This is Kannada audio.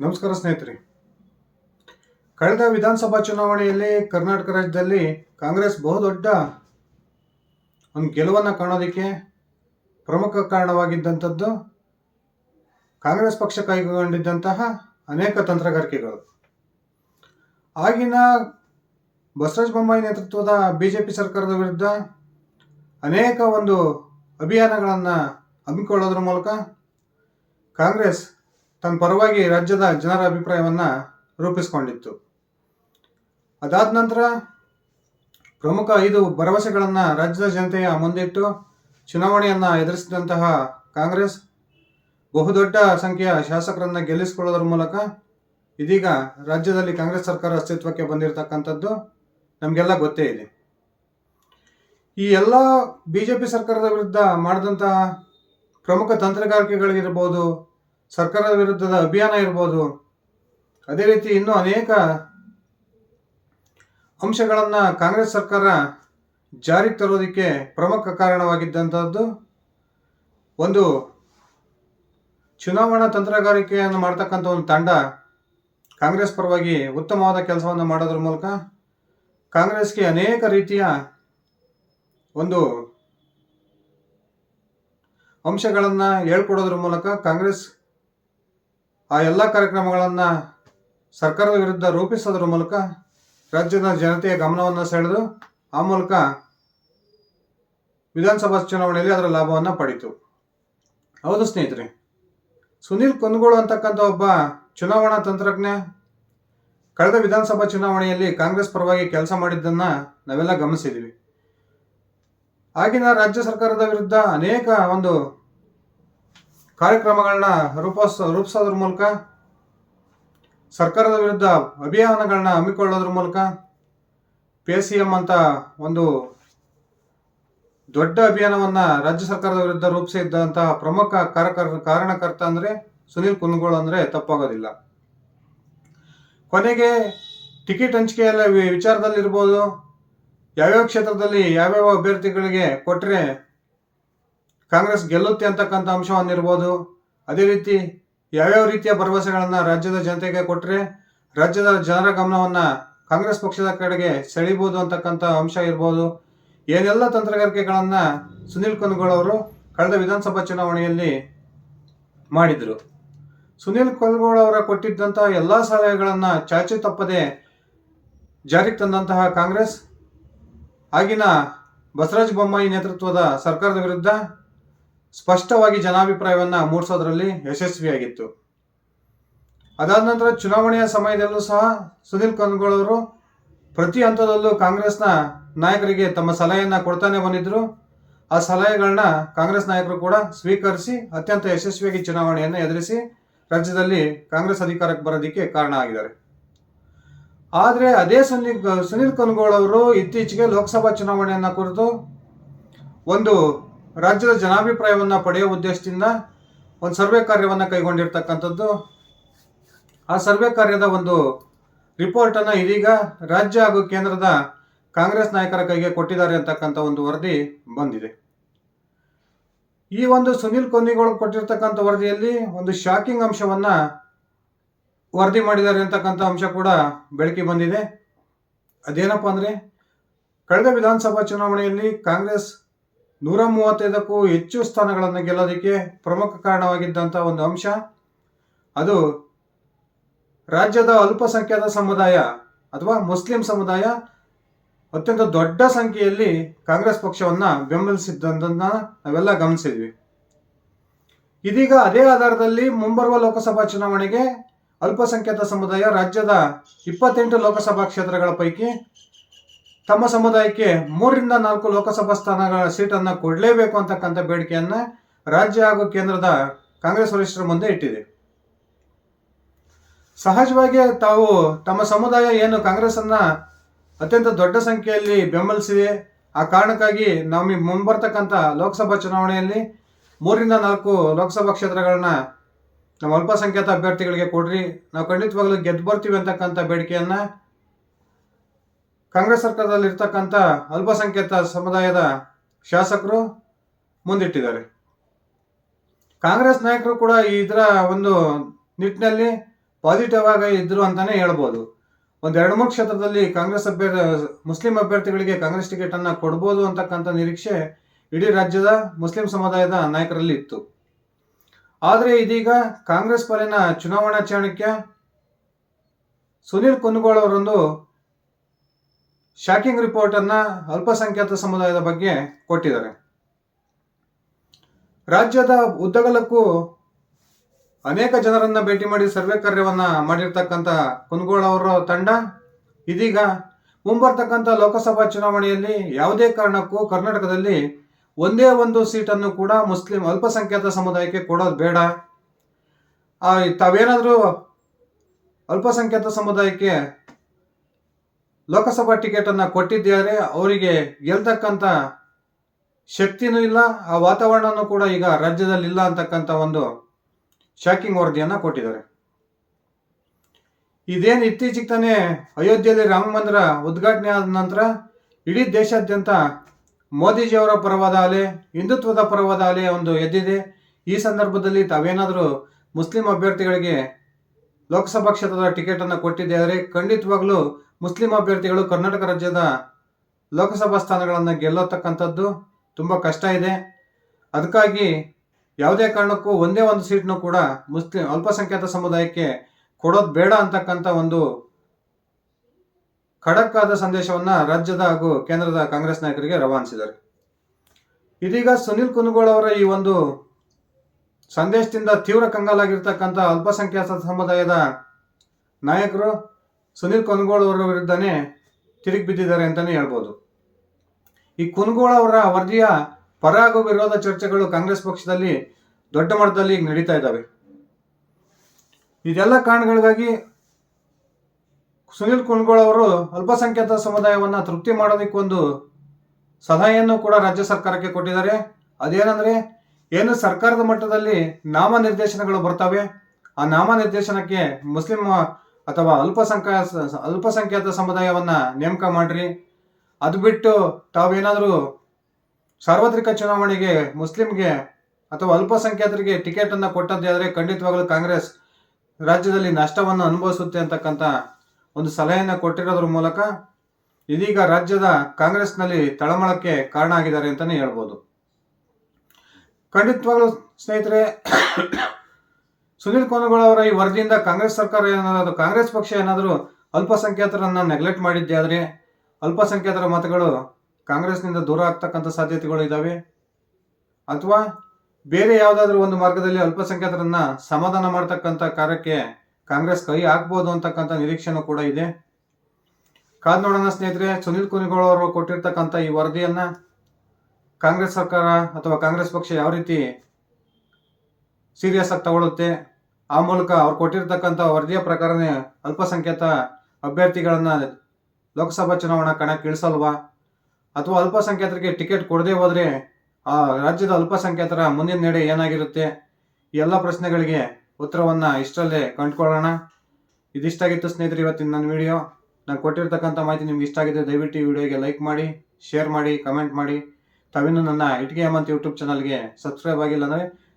ನಮಸ್ಕಾರ ಸ್ನೇಹಿತರೆ. ಕಳೆದ ವಿಧಾನಸಭಾ ಚುನಾವಣೆಯಲ್ಲಿ ಕರ್ನಾಟಕ ರಾಜ್ಯದಲ್ಲಿ ಕಾಂಗ್ರೆಸ್ ಬಹುದೊಡ್ಡ ಒಂದು ಗೆಲುವನ್ನು ಕಾಣೋದಕ್ಕೆ ಪ್ರಮುಖ ಕಾರಣವಾಗಿದ್ದಂಥದ್ದು ಕಾಂಗ್ರೆಸ್ ಪಕ್ಷ ಕೈಗೊಂಡಿದ್ದಂತಹ ಅನೇಕ ತಂತ್ರಗಾರಿಕೆಗಳು. ಆಗಿನ ಬಸವರಾಜ ಬೊಮ್ಮಾಯಿ ನೇತೃತ್ವದ ಬಿ ಜೆ ಪಿ ಸರ್ಕಾರದ ವಿರುದ್ಧ ಅನೇಕ ಒಂದು ಅಭಿಯಾನಗಳನ್ನು ಹಮ್ಮಿಕೊಳ್ಳೋದ್ರ ಮೂಲಕ ಕಾಂಗ್ರೆಸ್ ತನ್ನ ಪರವಾಗಿ ರಾಜ್ಯದ ಜನರ ಅಭಿಪ್ರಾಯವನ್ನು ರೂಪಿಸಿಕೊಂಡಿತ್ತು. ಅದಾದ ನಂತರ ಪ್ರಮುಖ ಐದು ಭರವಸೆಗಳನ್ನು ರಾಜ್ಯದ ಜನತೆಯ ಮುಂದಿಟ್ಟು ಚುನಾವಣೆಯನ್ನು ಎದುರಿಸಿದಂತಹ ಕಾಂಗ್ರೆಸ್ ಬಹುದೊಡ್ಡ ಸಂಖ್ಯೆಯ ಶಾಸಕರನ್ನು ಗೆಲ್ಲಿಸಿಕೊಳ್ಳೋದ್ರ ಮೂಲಕ ಇದೀಗ ರಾಜ್ಯದಲ್ಲಿ ಕಾಂಗ್ರೆಸ್ ಸರ್ಕಾರ ಅಸ್ತಿತ್ವಕ್ಕೆ ಬಂದಿರತಕ್ಕಂಥದ್ದು ನಮಗೆಲ್ಲ ಗೊತ್ತೇ ಇದೆ. ಈ ಎಲ್ಲ ಬಿ ಜೆ ಪಿ ಸರ್ಕಾರದ ವಿರುದ್ಧ ಮಾಡಿದಂತಹ ಪ್ರಮುಖ ತಂತ್ರಗಾರಿಕೆಗಳಿರ್ಬೋದು ಸರ್ಕಾರದ ವಿರುದ್ಧದ ಅಭಿಯಾನ ಇರ್ಬೋದು. ಅದೇ ರೀತಿ ಇನ್ನೂ ಅನೇಕ ಅಂಶಗಳನ್ನು ಕಾಂಗ್ರೆಸ್ ಸರ್ಕಾರ ಜಾರಿಗೆ ತರೋದಕ್ಕೆ ಪ್ರಮುಖ ಕಾರಣವಾಗಿದ್ದಂಥದ್ದು ಒಂದು ಚುನಾವಣಾ ತಂತ್ರಗಾರಿಕೆಯನ್ನು ಮಾಡ್ತಕ್ಕಂಥ ಒಂದು ತಂಡ ಕಾಂಗ್ರೆಸ್ ಪರವಾಗಿ ಉತ್ತಮವಾದ ಕೆಲಸವನ್ನು ಮಾಡೋದ್ರ ಮೂಲಕ ಕಾಂಗ್ರೆಸ್ಗೆ ಅನೇಕ ರೀತಿಯ ಒಂದು ಅಂಶಗಳನ್ನು ಹೇಳ್ಕೊಡೋದ್ರ ಮೂಲಕ ಕಾಂಗ್ರೆಸ್ ಆ ಎಲ್ಲ ಕಾರ್ಯಕ್ರಮಗಳನ್ನು ಸರ್ಕಾರದ ವಿರುದ್ಧ ರೂಪಿಸೋದ್ರ ಮೂಲಕ ರಾಜ್ಯದ ಜನತೆಯ ಗಮನವನ್ನು ಸೆಳೆದು ಆ ಮೂಲಕ ವಿಧಾನಸಭಾ ಚುನಾವಣೆಯಲ್ಲಿ ಅದರ ಲಾಭವನ್ನು ಪಡಿತು. ಹೌದು ಸ್ನೇಹಿತರೆ, ಸುನೀಲ್ ಕುಂದಗೋಳು ಅಂತಕ್ಕಂಥ ಒಬ್ಬ ಚುನಾವಣಾ ತಂತ್ರಜ್ಞ ಕಳೆದ ವಿಧಾನಸಭಾ ಚುನಾವಣೆಯಲ್ಲಿ ಕಾಂಗ್ರೆಸ್ ಪರವಾಗಿ ಕೆಲಸ ಮಾಡಿದ್ದನ್ನು ನಾವೆಲ್ಲ ಗಮನಿಸಿದ್ದೀವಿ ಆಗಿನ ರಾಜ್ಯ ಸರ್ಕಾರದ ವಿರುದ್ಧ ಅನೇಕ ಒಂದು ಕಾರ್ಯಕ್ರಮಗಳನ್ನ ರೂಪಿಸ್, ರೂಪಿಸೋದ್ರ ಮೂಲಕ, ಸರ್ಕಾರದ ವಿರುದ್ಧ ಅಭಿಯಾನಗಳನ್ನ ಹಮ್ಮಿಕೊಳ್ಳೋದ್ರ ಮೂಲಕ ಪಿ ಸಿ ಎಂ ಅಂತ ಒಂದು ದೊಡ್ಡ ಅಭಿಯಾನವನ್ನು ರಾಜ್ಯ ಸರ್ಕಾರದ ವಿರುದ್ಧ ರೂಪಿಸಿದ್ದಂತಹ ಪ್ರಮುಖ ಕಾರ್ಯಕರ್, ಕಾರಣಕರ್ತ ಅಂದರೆ ಸುನೀಲ್ ಕುನ್ಗೋಳ್ ಅಂದ್ರೆ ತಪ್ಪಾಗೋದಿಲ್ಲ. ಕೊನೆಗೆ ಟಿಕೆಟ್ ಹಂಚಿಕೆಯಲ್ಲ ವಿ- ವಿಚಾರದಲ್ಲಿರ್ಬೋದು. ಯಾವ್ಯಾವ ಕ್ಷೇತ್ರದಲ್ಲಿ ಯಾವ್ಯಾವ ಅಭ್ಯರ್ಥಿಗಳಿಗೆ ಕೊಟ್ಟರೆ ಕಾಂಗ್ರೆಸ್ ಗೆಲ್ಲುತ್ತೆ ಅಂತಕ್ಕಂಥ ಅಂಶವನ್ನಿರ್ಬೋದು. ಅದೇ ರೀತಿ ಯಾವ್ಯಾವ ರೀತಿಯ ಭರವಸೆಗಳನ್ನು ರಾಜ್ಯದ ಜನತೆಗೆ ಕೊಟ್ಟರೆ ರಾಜ್ಯದ ಜನರ ಗಮನವನ್ನು ಕಾಂಗ್ರೆಸ್ ಪಕ್ಷದ ಕಡೆಗೆ ಸೆಳಿಬೋದು ಅಂತಕ್ಕಂಥ ಅಂಶ ಇರ್ಬೋದು. ಏನೆಲ್ಲ ತಂತ್ರಗಾರಿಕೆಗಳನ್ನು ಸುನೀಲ್ ಕುಂದಗೋಳು ಅವರು ಕಳೆದ ವಿಧಾನಸಭಾ ಚುನಾವಣೆಯಲ್ಲಿ ಮಾಡಿದರು. ಸುನೀಲ್ ಅವರ ಕೊಟ್ಟಿದ್ದಂತಹ ಎಲ್ಲ ಸಲಹೆಗಳನ್ನು ಚಾಚು ತಪ್ಪದೆ ಜಾರಿಗೆ ತಂದಂತಹ ಕಾಂಗ್ರೆಸ್, ಆಗಿನ ಬಸವರಾಜ ಬೊಮ್ಮಾಯಿ ನೇತೃತ್ವದ ಸರ್ಕಾರದ ವಿರುದ್ಧ ಸ್ಪಷ್ಟವಾಗಿ ಜನಾಭಿಪ್ರಾಯವನ್ನು ಮೂಡಿಸೋದ್ರಲ್ಲಿ ಯಶಸ್ವಿಯಾಗಿತ್ತು. ಅದಾದ ನಂತರ ಚುನಾವಣೆಯ ಸಮಯದಲ್ಲೂ ಸಹ ಸುನೀಲ್ ಕನ್ಗೋಳವರು ಪ್ರತಿ ಹಂತದಲ್ಲೂ ಕಾಂಗ್ರೆಸ್ನ ನಾಯಕರಿಗೆ ತಮ್ಮ ಸಲಹೆಯನ್ನು ಕೊಡ್ತಾನೆ ಬಂದಿದ್ದರು ಆ ಸಲಹೆಗಳನ್ನ ಕಾಂಗ್ರೆಸ್ ನಾಯಕರು ಕೂಡ ಸ್ವೀಕರಿಸಿ ಅತ್ಯಂತ ಯಶಸ್ವಿಯಾಗಿ ಚುನಾವಣೆಯನ್ನು ಎದುರಿಸಿ ರಾಜ್ಯದಲ್ಲಿ ಕಾಂಗ್ರೆಸ್ ಅಧಿಕಾರಕ್ಕೆ ಬರೋದಕ್ಕೆ ಕಾರಣ ಆಗಿದ್ದಾರೆ. ಆದರೆ ಅದೇ ಸುನಿಲ್ ಸುನೀಲ್ ಕನ್ಗೋಳ್ ಅವರು ಇತ್ತೀಚೆಗೆ ಲೋಕಸಭಾ ಚುನಾವಣೆಯನ್ನು ಕುರಿತು ಒಂದು ರಾಜ್ಯದ ಜನಾಭಿಪ್ರಾಯವನ್ನು ಪಡೆಯುವ ಉದ್ದೇಶದಿಂದ ಒಂದು ಸರ್ವೆ ಕಾರ್ಯವನ್ನು ಕೈಗೊಂಡಿರ್ತಕ್ಕಂಥದ್ದು. ಆ ಸರ್ವೆ ಕಾರ್ಯದ ಒಂದು ರಿಪೋರ್ಟನ್ನು ಇದೀಗ ರಾಜ್ಯ ಹಾಗೂ ಕೇಂದ್ರದ ಕಾಂಗ್ರೆಸ್ ನಾಯಕರ ಕೈಗೆ ಕೊಟ್ಟಿದ್ದಾರೆ ಅಂತಕ್ಕಂಥ ಒಂದು ವರದಿ ಬಂದಿದೆ. ಈ ಒಂದು ಸುನಿಲ್ ಕೊನ್ನಿಗಳು ಕೊಟ್ಟಿರ್ತಕ್ಕಂಥ ವರದಿಯಲ್ಲಿ ಒಂದು ಶಾಕಿಂಗ್ ಅಂಶವನ್ನು ವರದಿ ಮಾಡಿದ್ದಾರೆ ಅಂತಕ್ಕಂಥ ಅಂಶ ಕೂಡ ಬೆಳಕಿ ಬಂದಿದೆ. ಅದೇನಪ್ಪ ಅಂದರೆ, ಕಳೆದ ವಿಧಾನಸಭಾ ಚುನಾವಣೆಯಲ್ಲಿ ಕಾಂಗ್ರೆಸ್ ನೂರ ಮೂವತ್ತೈದಕ್ಕೂ ಹೆಚ್ಚು ಸ್ಥಾನಗಳನ್ನು ಗೆಲ್ಲೋದಕ್ಕೆ ಪ್ರಮುಖ ಕಾರಣವಾಗಿದ್ದಂಥ ಒಂದು ಅಂಶ, ಅದು ರಾಜ್ಯದ ಅಲ್ಪಸಂಖ್ಯಾತ ಸಮುದಾಯ ಅಥವಾ ಮುಸ್ಲಿಂ ಸಮುದಾಯ ಅತ್ಯಂತ ದೊಡ್ಡ ಸಂಖ್ಯೆಯಲ್ಲಿ ಕಾಂಗ್ರೆಸ್ ಪಕ್ಷವನ್ನು ಬೆಂಬಲಿಸಿದ್ದನ್ನು ನಾವೆಲ್ಲ ಗಮನಿಸಿದ್ವಿ. ಇದೀಗ ಅದೇ ಆಧಾರದಲ್ಲಿ ಮುಂಬರುವ ಲೋಕಸಭಾ ಚುನಾವಣೆಗೆ ಅಲ್ಪಸಂಖ್ಯಾತ ಸಮುದಾಯ ರಾಜ್ಯದ ಇಪ್ಪತ್ತೆಂಟು ಲೋಕಸಭಾ ಕ್ಷೇತ್ರಗಳ ಪೈಕಿ ತಮ್ಮ ಸಮುದಾಯಕ್ಕೆ ಮೂರರಿಂದ ನಾಲ್ಕು ಲೋಕಸಭಾ ಸ್ಥಾನಗಳ ಸೀಟನ್ನು ಕೊಡಲೇಬೇಕು ಅಂತಕ್ಕಂಥ ಬೇಡಿಕೆಯನ್ನು ರಾಜ್ಯ ಹಾಗೂ ಕೇಂದ್ರದ ಕಾಂಗ್ರೆಸ್ ವರಿಷ್ಠರ ಮುಂದೆ ಇಟ್ಟಿದೆ. ಸಹಜವಾಗಿ ತಾವು ತಮ್ಮ ಸಮುದಾಯ ಏನು ಕಾಂಗ್ರೆಸ್ಸನ್ನು ಅತ್ಯಂತ ದೊಡ್ಡ ಸಂಖ್ಯೆಯಲ್ಲಿ ಬೆಂಬಲಿಸಿದೆ. ಆ ಕಾರಣಕ್ಕಾಗಿ ನಮಗೆ ಮುಂಬರ್ತಕ್ಕಂಥ ಲೋಕಸಭಾ ಚುನಾವಣೆಯಲ್ಲಿ ಮೂರರಿಂದ ನಾಲ್ಕು ಲೋಕಸಭಾ ಕ್ಷೇತ್ರಗಳನ್ನ ನಮ್ಮ ಅಲ್ಪಸಂಖ್ಯಾತ ಅಭ್ಯರ್ಥಿಗಳಿಗೆ ಕೊಡ್ರಿ. ನಾವು ಖಂಡಿತವಾಗ್ಲೂ ಗೆದ್ದು ಬರ್ತೀವಿ ಅಂತಕ್ಕಂಥ ಬೇಡಿಕೆಯನ್ನು ಕಾಂಗ್ರೆಸ್ ಸರ್ಕಾರದಲ್ಲಿ ಇರ್ತಕ್ಕಂಥ ಅಲ್ಪಸಂಖ್ಯಾತ ಸಮುದಾಯದ ಶಾಸಕರು ಮುಂದಿಟ್ಟಿದ್ದಾರೆ. ಕಾಂಗ್ರೆಸ್ ನಾಯಕರು ಕೂಡ ಇದರ ಒಂದು ನಿಟ್ಟಿನಲ್ಲಿ ಪಾಸಿಟಿವ್ ಆಗಿ ಇದ್ರು ಅಂತಾನೆ ಹೇಳ್ಬೋದು. ಒಂದ್ ಎರಡು ಮೂರು ಕ್ಷೇತ್ರದಲ್ಲಿ ಕಾಂಗ್ರೆಸ್ ಅಭ್ಯರ್ಥಿ, ಮುಸ್ಲಿಂ ಅಭ್ಯರ್ಥಿಗಳಿಗೆ ಕಾಂಗ್ರೆಸ್ ಟಿಕೆಟ್ ಅನ್ನ ಕೊಡ್ಬೋದು ಅಂತಕ್ಕಂಥ ನಿರೀಕ್ಷೆ ಇಡೀ ರಾಜ್ಯದ ಮುಸ್ಲಿಂ ಸಮುದಾಯದ ನಾಯಕರಲ್ಲಿ ಇತ್ತು. ಆದರೆ ಇದೀಗ ಕಾಂಗ್ರೆಸ್ ಪಾಲಿನ ಚುನಾವಣಾ ಚಾಣಕ್ಯ ಸುನೀಲ್ ಕುನ್ಗೋಳ್ ಅವರೊಂದು ಶಾಕಿಂಗ್ ರಿಪೋರ್ಟ್ ಅನ್ನ ಅಲ್ಪಸಂಖ್ಯಾತ ಸಮುದಾಯದ ಬಗ್ಗೆ ಕೊಟ್ಟಿದ್ದಾರೆ. ರಾಜ್ಯದ ಉದ್ದಗಲಕ್ಕೂ ಅನೇಕ ಜನರನ್ನ ಭೇಟಿ ಮಾಡಿ ಸರ್ವೆ ಕಾರ್ಯವನ್ನ ಮಾಡಿರ್ತಕ್ಕಂತ ಕುನ್ಗೋಳ ಅವರ ತಂಡ, ಇದೀಗ ಮುಂಬರ್ತಕ್ಕಂಥ ಲೋಕಸಭಾ ಚುನಾವಣೆಯಲ್ಲಿ ಯಾವುದೇ ಕಾರಣಕ್ಕೂ ಕರ್ನಾಟಕದಲ್ಲಿ ಒಂದೇ ಒಂದು ಸೀಟನ್ನು ಕೂಡ ಮುಸ್ಲಿಂ ಅಲ್ಪಸಂಖ್ಯಾತ ಸಮುದಾಯಕ್ಕೆ ಕೊಡೋದು ಬೇಡ. ತಾವೇನಾದ್ರೂ ಅಲ್ಪಸಂಖ್ಯಾತ ಸಮುದಾಯಕ್ಕೆ ಲೋಕಸಭಾ ಟಿಕೆಟ್ ಅನ್ನ ಕೊಟ್ಟಿದ್ದಾರೆ. ಅವರಿಗೆ ಗೆಲ್ತಕ್ಕಂಥ ಶಕ್ತಿನೂ ಇಲ್ಲ, ಆ ವಾತಾವರಣನೂ ಕೂಡ ಈಗ ರಾಜ್ಯದಲ್ಲಿ ಇಲ್ಲ ಅಂತಕ್ಕಂಥ ಒಂದು ಶಾಕಿಂಗ್ ವರದಿಯನ್ನ ಕೊಟ್ಟಿದ್ದಾರೆ. ಇದೇನು ಇತ್ತೀಚೆಗೆ ತಾನೇ ಅಯೋಧ್ಯೆಯಲ್ಲಿ ರಾಮ ಮಂದಿರ ಉದ್ಘಾಟನೆ ಆದ ನಂತರ ಇಡೀ ದೇಶಾದ್ಯಂತ ಮೋದಿಜಿಯವರ ಪರವಾದ ಅಲೆ ಹಿಂದುತ್ವದ ಪರವಾದ ಅಲೆ ಒಂದು ಎದ್ದಿದೆ. ಈ ಸಂದರ್ಭದಲ್ಲಿ ತಾವೇನಾದರೂ ಮುಸ್ಲಿಂ ಅಭ್ಯರ್ಥಿಗಳಿಗೆ ಲೋಕಸಭಾ ಕ್ಷೇತ್ರದ ಟಿಕೆಟ್ ಅನ್ನು ಕೊಟ್ಟಿದ್ದಾರೆ. ಖಂಡಿತವಾಗ್ಲೂ ಮುಸ್ಲಿಂ ಅಭ್ಯರ್ಥಿಗಳು ಕರ್ನಾಟಕ ರಾಜ್ಯದ ಲೋಕಸಭಾ ಸ್ಥಾನಗಳನ್ನು ಗೆಲ್ಲತಕ್ಕಂಥದ್ದು ತುಂಬ ಕಷ್ಟ ಇದೆ. ಅದಕ್ಕಾಗಿ ಯಾವುದೇ ಕಾರಣಕ್ಕೂ ಒಂದೇ ಒಂದು ಸೀಟ್ನೂ ಕೂಡ ಮುಸ್ಲಿಂ ಅಲ್ಪಸಂಖ್ಯಾತ ಸಮುದಾಯಕ್ಕೆ ಕೊಡೋದು ಬೇಡ ಅಂತಕ್ಕಂಥ ಒಂದು ಖಡಕ್ ಆದ ಸಂದೇಶವನ್ನ ರಾಜ್ಯದ ಹಾಗೂ ಕೇಂದ್ರದ ಕಾಂಗ್ರೆಸ್ ನಾಯಕರಿಗೆ ರವಾನಿಸಿದ್ದಾರೆ. ಇದೀಗ ಸುನಿಲ್ ಕುನುಗೋಳ್ ಅವರ ಈ ಒಂದು ಸಂದೇಶದಿಂದ ತೀವ್ರ ಕಂಗಾಲಾಗಿರ್ತಕ್ಕಂಥ ಅಲ್ಪಸಂಖ್ಯಾತ ಸಮುದಾಯದ ನಾಯಕರು ಸುನಿಲ್ ಕುನ್ಗೋಳ ಅವರ ವಿರುದ್ಧನೇ ತಿರುಗಿ ಬಿದ್ದಿದ್ದಾರೆ ಅಂತಲೇ ಹೇಳ್ಬೋದು. ಈ ಕುನ್ಗೋಳ ಅವರ ವರದಿಯ ಪರ ಹಾಗೂ ವಿರೋಧ ಚರ್ಚೆಗಳು ಕಾಂಗ್ರೆಸ್ ಪಕ್ಷದಲ್ಲಿ ದೊಡ್ಡ ಮಟ್ಟದಲ್ಲಿ ಈಗ ನಡೀತಾ ಇದ್ದಾವೆ. ಇದೆಲ್ಲ ಕಾರಣಗಳಿಗಾಗಿ ಸುನಿಲ್ ಕುನ್ಗೋಳ್ ಅವರು ಅಲ್ಪಸಂಖ್ಯಾತ ಸಮುದಾಯವನ್ನು ತೃಪ್ತಿ ಮಾಡೋದಕ್ಕೊಂದು ಸಲಹೆಯನ್ನು ಕೂಡ ರಾಜ್ಯ ಸರ್ಕಾರಕ್ಕೆ ಕೊಟ್ಟಿದ್ದಾರೆ. ಅದೇನಂದ್ರೆ, ಏನು ಸರ್ಕಾರದ ಮಟ್ಟದಲ್ಲಿ ನಾಮನಿರ್ದೇಶನಗಳು ಬರ್ತವೆ, ಆ ನಾಮನಿರ್ದೇಶನಕ್ಕೆ ಮುಸ್ಲಿಂ ಅಥವಾ ಅಲ್ಪಸಂಖ್ಯಾ ಅಲ್ಪಸಂಖ್ಯಾತ ಸಮುದಾಯವನ್ನ ನೇಮಕ ಮಾಡ್ರಿ. ಅದು ಬಿಟ್ಟು ತಾವೇನಾದರೂ ಸಾರ್ವತ್ರಿಕ ಚುನಾವಣೆಗೆ ಮುಸ್ಲಿಂಗೆ ಅಥವಾ ಅಲ್ಪಸಂಖ್ಯಾತರಿಗೆ ಟಿಕೆಟ್ ಅನ್ನ ಕೊಟ್ಟದ್ದೇ ಆದರೆ ಖಂಡಿತವಾಗಲೂ ಕಾಂಗ್ರೆಸ್ ರಾಜ್ಯದಲ್ಲಿ ನಷ್ಟವನ್ನು ಅನುಭವಿಸುತ್ತೆ ಅಂತಕ್ಕಂಥ ಒಂದು ಸಲಹೆಯನ್ನು ಕೊಟ್ಟಿರೋದ್ರ ಮೂಲಕ ಇದೀಗ ರಾಜ್ಯದ ಕಾಂಗ್ರೆಸ್ನಲ್ಲಿ ತಳಮಳಕ್ಕೆ ಕಾರಣ ಆಗಿದ್ದಾರೆ ಅಂತಾನೆ ಹೇಳ್ಬೋದು. ಖಂಡಿತವಾಗ್ಲೂ ಸ್ನೇಹಿತರೆ ಸುನೀಲ್ ಕೋನಗೋಳ ಅವರ ಈ ವರದಿಯಿಂದ ಕಾಂಗ್ರೆಸ್ ಸರ್ಕಾರ ಏನಾದರೂ ಕಾಂಗ್ರೆಸ್ ಪಕ್ಷ ಏನಾದರೂ ಅಲ್ಪಸಂಖ್ಯಾತರನ್ನ ನೆಗ್ಲೆಕ್ಟ್ ಮಾಡಿದ್ದೆ ಆದರೆ ಅಲ್ಪಸಂಖ್ಯಾತರ ಮತಗಳು ಕಾಂಗ್ರೆಸ್ನಿಂದ ದೂರ ಆಗ್ತಕ್ಕಂಥ ಸಾಧ್ಯತೆಗಳು ಇದ್ದಾವೆ ಅಥವಾ ಬೇರೆ ಯಾವುದಾದ್ರೂ ಒಂದು ಮಾರ್ಗದಲ್ಲಿ ಅಲ್ಪಸಂಖ್ಯಾತರನ್ನ ಸಮಾಧಾನ ಮಾಡ್ತಕ್ಕಂಥ ಕಾರ್ಯಕ್ಕೆ ಕಾಂಗ್ರೆಸ್ ಕೈ ಹಾಕ್ಬೋದು ಅಂತಕ್ಕಂಥ ನಿರೀಕ್ಷೆನೂ ಕೂಡ ಇದೆ. ಕಾದ್ ನೋಡೋಣ ಸ್ನೇಹಿತರೆ, ಸುನಿಲ್ ಕುನಿಗೋಳ ಅವರು ಕೊಟ್ಟಿರ್ತಕ್ಕಂಥ ಈ ವರದಿಯನ್ನ ಕಾಂಗ್ರೆಸ್ ಸರ್ಕಾರ ಅಥವಾ ಕಾಂಗ್ರೆಸ್ ಪಕ್ಷ ಯಾವ ರೀತಿ ಸೀರಿಯಸ್ ಆಗಿ ತಗೊಳ್ಳುತ್ತೆ ಆ ಮೂಲಕ ಅವ್ರು ಕೊಟ್ಟಿರ್ತಕ್ಕಂಥ ವರದಿಯ ಪ್ರಕಾರನೇ ಅಲ್ಪಸಂಖ್ಯಾತ ಅಭ್ಯರ್ಥಿಗಳನ್ನ ಲೋಕಸಭಾ ಚುನಾವಣಾ ಕಣಕ್ಕೆ ಇಳಿಸಲ್ವಾ? ಅಥವಾ ಅಲ್ಪಸಂಖ್ಯಾತರಿಗೆ ಟಿಕೆಟ್ ಕೊಡದೆ ಹೋದ್ರೆ ಆ ರಾಜ್ಯದ ಅಲ್ಪಸಂಖ್ಯಾತರ ಮುಂದಿನ ನಡೆ ಏನಾಗಿರುತ್ತೆ? ಎಲ್ಲ ಪ್ರಶ್ನೆಗಳಿಗೆ ಉತ್ತರವನ್ನ ಇಷ್ಟರಲ್ಲೇ ಕಂಡುಕೊಳ್ಳೋಣ. ಇದಿಷ್ಟಾಗಿತ್ತು ಸ್ನೇಹಿತರೆ ಇವತ್ತಿನ ನನ್ನ ವಿಡಿಯೋ. ನಾನು ಕೊಟ್ಟಿರ್ತಕ್ಕಂಥ ಮಾಹಿತಿ ನಿಮ್ಗೆ ಇಷ್ಟ ಆಗಿದೆ ದಯವಿಟ್ಟು ಈ ವಿಡಿಯೋಗೆ ಲೈಕ್ ಮಾಡಿ, ಶೇರ್ ಮಾಡಿ, ಕಮೆಂಟ್ ಮಾಡಿ. ತಾವಿನ್ನೂ ನನ್ನ ಇಟ್ಗೆ ಹೇಮಂತ್ ಯೂಟ್ಯೂಬ್ ಚಾನಲ್ಗೆ ಸಬ್ಸ್ಕ್ರೈಬ್ ಆಗಿಲ್ಲ ಅಂದರೆ